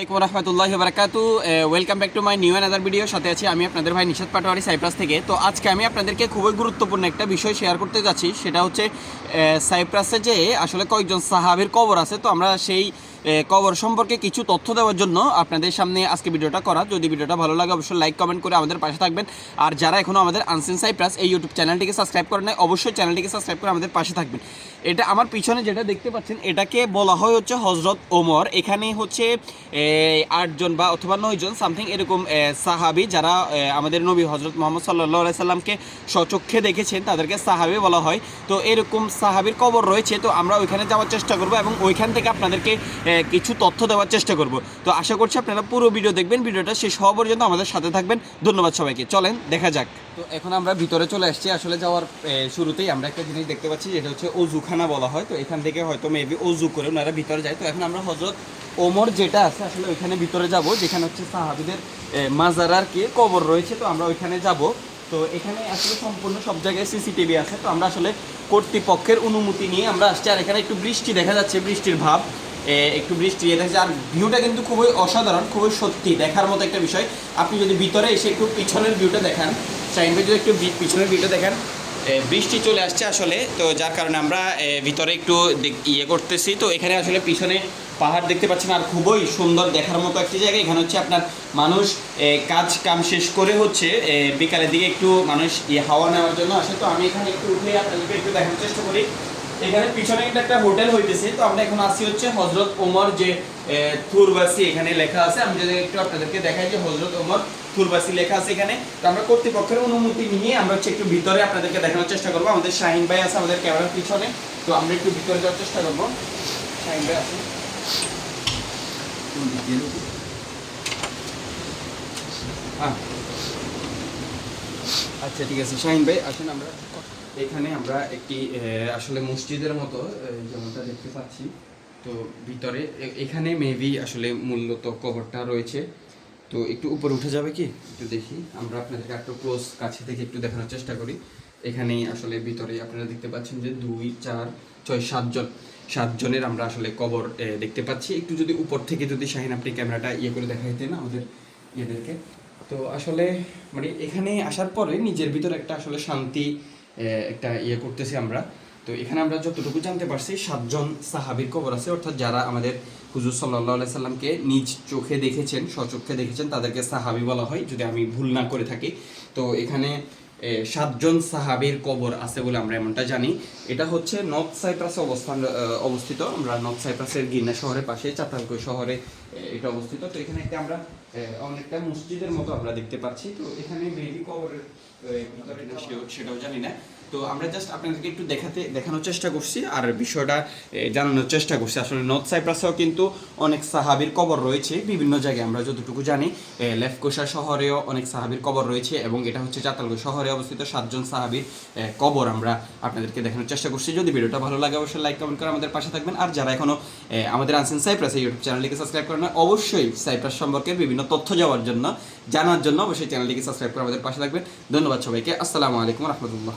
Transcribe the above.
আলাইকুম রহমতুল্লাহ বারাকাতু। Welcome back to my new another video সাথে আছি আমি আপনাদের ভাই নিশাদ পাটোয়ারি সাইপ্রাস থেকে। তো আজকে আমি আপনাদেরকে খুবই গুরুত্বপূর্ণ একটা বিষয় শেয়ার করতে যাচ্ছি। সেটা হচ্ছে সাইপ্রাসে যে আসলে কয়েকজন সাহাবের কবর আছে। তো আমরা সেই কবর সম্পর্কে কিছু তথ্য দেওয়ার জন্য আপনাদের সামনে আজকে ভিডিওটা করা। যদি ভিডিওটা ভালো লাগে, অবশ্যই লাইক কমেন্ট করে আমাদের পাশে থাকবেন। আর যারা এখনও আমাদের আনসিন সাইপ্রাস এই ইউটিউব চ্যানেলটিকে সাবস্ক্রাইব করে নেয় অবশ্যই চ্যানেলটিকে সাবস্ক্রাইব করে আমাদের পাশে থাকবেন। এটা আমার পিছনে যেটা দেখতে পাচ্ছেন, এটাকে বলা হয় হচ্ছে হজরত ওমর। এখানে হচ্ছে আটজন বা অথবা নয়জন সামথিং এরকম সাহাবি যারা আমাদের নবী হজরত মোহাম্মদ সাল্লাহ সাল্লামকে সচক্ষে দেখেছেন, তাদেরকে সাহাবি বলা হয়। তো এরকম সাহাবির কবর রয়েছে, তো আমরা ওইখানে যাওয়ার চেষ্টা করব এবং ওইখান থেকে আপনাদেরকে কিছু তথ্য দেওয়ার চেষ্টা করব। তো আশা করছি আপনারা পুরো ভিডিও দেখবেন, ভিডিওটা শেষ হওয়া পর্যন্ত আমাদের সাথে থাকবেন। ধন্যবাদ সবাইকে। চলেন, দেখা যাক। তো এখন আমরা ভিতরে চলে আসছি। আসলে যাওয়ার শুরুতেই আমরা একটা জিনিস দেখতে পাচ্ছি, যেটা হচ্ছে অজুখানা বলা হয়। তো এখান থেকে হয়তো মেবি অজু করে ওনারা ভিতরে যায়। তো এখন আমরা হজরত ওমর যেটা আছে, আসলে ওইখানে ভিতরে যাব, যেখানে হচ্ছে সাহাবিদের মাজার আর কি কবর রয়েছে। তো আমরা ওইখানে যাব। তো এখানে আসলে সম্পূর্ণ সব জায়গায় সিসিটিভি আছে। তো আমরা আসলে কর্তৃপক্ষের অনুমতি নিয়ে আমরা আসছি। আর এখানে একটু বৃষ্টি দেখা যাচ্ছে, বৃষ্টির ভাব। একটু বৃষ্টি ইয়ে যাচ্ছে আর ভিউটা কিন্তু খুবই অসাধারণ, খুবই সত্যি, দেখার মতো একটা বিষয়। আপনি যদি ভিতরে এসে একটু পিছনের ভিউটা দেখান ভাই যদি একটু পিছনের ভিউটা দেখেন। বৃষ্টি চলে আসছে আসলে, তো যার কারণে আমরা ভিতরে একটু ইয়ে করতেছি। তো এখানে আসলে পিছনে পাহাড় দেখতে পাচ্ছেন, আর খুবই সুন্দর দেখার মতো একটি জায়গা। এখানে হচ্ছে আপনার মানুষ কাজ কাম শেষ করে হচ্ছে বিকালের দিকে একটু মানুষ ইয়ে হাওয়া নেওয়ার জন্য আসে। তো আমি এখানে একটু উঠে আপনাদেরকে একটু দেখার চেষ্টা করি। এখানে পিছনে কিন্তু একটা হোটেল হইতেছে তো আমরা এখন আসি হচ্ছে হজরত ওমর যে থুরবাসি এখানে লেখা আছে। আমি যদি একটু আপনাদেরকে দেখাই যে হজরত ওমর থুরবাসি লেখা আছে এখানে। তো আমরা কর্তৃপক্ষের অনুমতি নিয়ে আমরা হচ্ছে একটু ভিতরে আপনাদেরকে দেখানোর চেষ্টা করব। আমাদের শাহিন ভাই আছে আমাদের ক্যামেরার পিছনে তো আমরা একটু ভিতরে যাওয়ার চেষ্টা করব। শাহিন ভাই আছে? হ্যাঁ আচ্ছা ঠিক আছে। শাহিন ভাই, আসেন আমরা এখানে আমরা একটি আসলে মসজিদের মতো যেমনটা দেখতে পাচ্ছি। তো ভিতরে এখানে মেবি আসলে মূলত কবরটা রয়েছে। তো একটু উপরে উঠে যাবে কি? একটু দেখি। আমরা আপনাদেরকে একটু ক্লোজ কাছে থেকে একটু দেখানোর চেষ্টা করি। এখানে আসলে ভিতরে আপনারা দেখতে পাচ্ছেন যে দুই, চার, ছয় সাতজন সাতজনের আমরা আসলে কবর দেখতে পাচ্ছি। একটু যদি উপর থেকে যদি শাহিন আপনি ক্যামেরাটা ইয়ে করে দেখাইতেন আমাদের ইয়েদেরকে। তো আসলে মানে এখানে আসার পরে নিজের ভিতরে একটা আসলে শান্তি একটা ইয়ে করতেছি আমরা। তো এখানে আমরা যতটুকু জানতে পারছি, সাতজন সাহাবির কবর আছে। অর্থাৎ যারা আমাদের হুজুর সাল্লাহ সাল্লামকে নিজ চোখে দেখেছেন, স্বচক্ষে দেখেছেন, তাদেরকে সাহাবি বলা হয়, যদি আমি ভুল না করে থাকি। তো এখানে সাতজন সাহাবির কবর আছে বলে আমরা এমনটা জানি। এটা হচ্ছে নর্থ সাইপ্রাসে অবস্থান অবস্থিত। আমরা নর্থ সাইপ্রাসের গির্না শহরের পাশে চাতালকো শহরে এটা অবস্থিত। তো এখানে একটা আমরা অনেকটা মসজিদের মতো আমরা দেখতে পাচ্ছি। তো এখানে বেবি কবরের সেটাও- জানি না। তো আমরা জাস্ট আপনাদেরকে একটু দেখাতে দেখানোর চেষ্টা করছি আর বিষয়টা জানানোর চেষ্টা করছি। আসলে নর্থ সাইপ্রাসেও কিন্তু অনেক সাহাবির কবর রয়েছে। বিভিন্ন জায়গায় আমরা যতটুকু জানি এ, লেফকোষা শহরেও অনেক সাহাবির কবর রয়েছে এবং এটা হচ্ছে চাতালগো শহরে অবস্থিত সাতজন সাহাবির কবর আমরা আপনাদেরকে দেখানোর চেষ্টা করছি। যদি ভিডিওটা ভালো লাগে অবশ্যই লাইক কমেন্ট করে আমাদের পাশে থাকবেন। আর যারা এখনও এ, আমাদের আনসেন সাইপ্রাস ইউটিউব চ্যানেলটিকে সাবস্ক্রাইব করেন অবশ্যই সাইপ্রাস সম্পর্কে বিভিন্ন তথ্য যাওয়ার জন্য, জানার জন্য অবশ্যই চ্যানেলটিকে সাবস্ক্রাইব করে আমাদের পাশে থাকবেন। ধন্যবাদ সবাইকে। আসসালামু আলাইকুম রহমতুল্লাহ।